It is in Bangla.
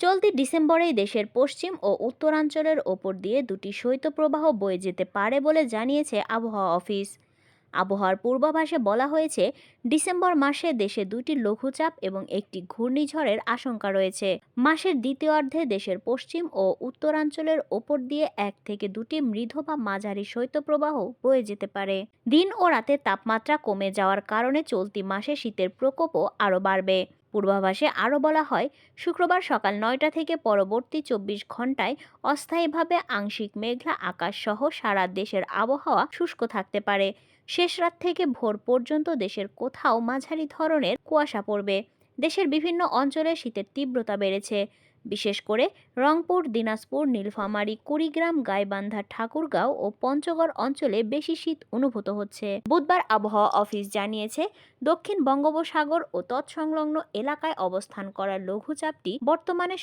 চলতি ডিসেম্বরেই দেশের পশ্চিম ও উত্তরাঞ্চলের ওপর দিয়ে দুটি শৈত্যপ্রবাহ বয়ে যেতে পারে বলে জানিয়েছে আবহাওয়া অফিস। আবহাওয়ার পূর্বাভাসে বলা হয়েছে, ডিসেম্বর মাসে দেশে দুটি লঘুচাপ এবং একটি ঘূর্ণিঝড়ের আশঙ্কা রয়েছে। মাসের দ্বিতীয়ার্ধে দেশের পশ্চিম ও উত্তরাঞ্চলের ওপর দিয়ে এক থেকে দুটি মৃদু বা মাঝারি শৈত্যপ্রবাহ বয়ে যেতে পারে। দিন ও রাতের তাপমাত্রা কমে যাওয়ার কারণে চলতি মাসে শীতের প্রকোপও আরও বাড়বে। পূর্বাভাসে আরও বলা হয়, শুক্রবার সকাল নয়টা থেকে পরবর্তী চব্বিশ ঘন্টায় অস্থায়ীভাবে আংশিক মেঘলা আকাশ সহ সারা দেশের আবহাওয়া শুষ্ক থাকতে পারে। শেষ রাত থেকে ভোর পর্যন্ত দেশের কোথাও মাঝারি ধরনের কুয়াশা পড়বে। দেশের বিভিন্ন অঞ্চলে শীতের তীব্রতা বেড়েছে। বিশেষ করে রংপুর, দিনাজপুর, নীলফামারী, কুড়িগ্রাম, গাইবান্ধা, ঠাকুরগাঁও ও পঞ্চগড় অঞ্চলে বেশি শীত অনুভূত হচ্ছে। বুধবার আবহাওয়া অফিস জানিয়েছে, দক্ষিণ বঙ্গোপসাগর ও তৎসংলগ্ন এলাকায় অবস্থান করা লঘুচাপটি বর্তমানে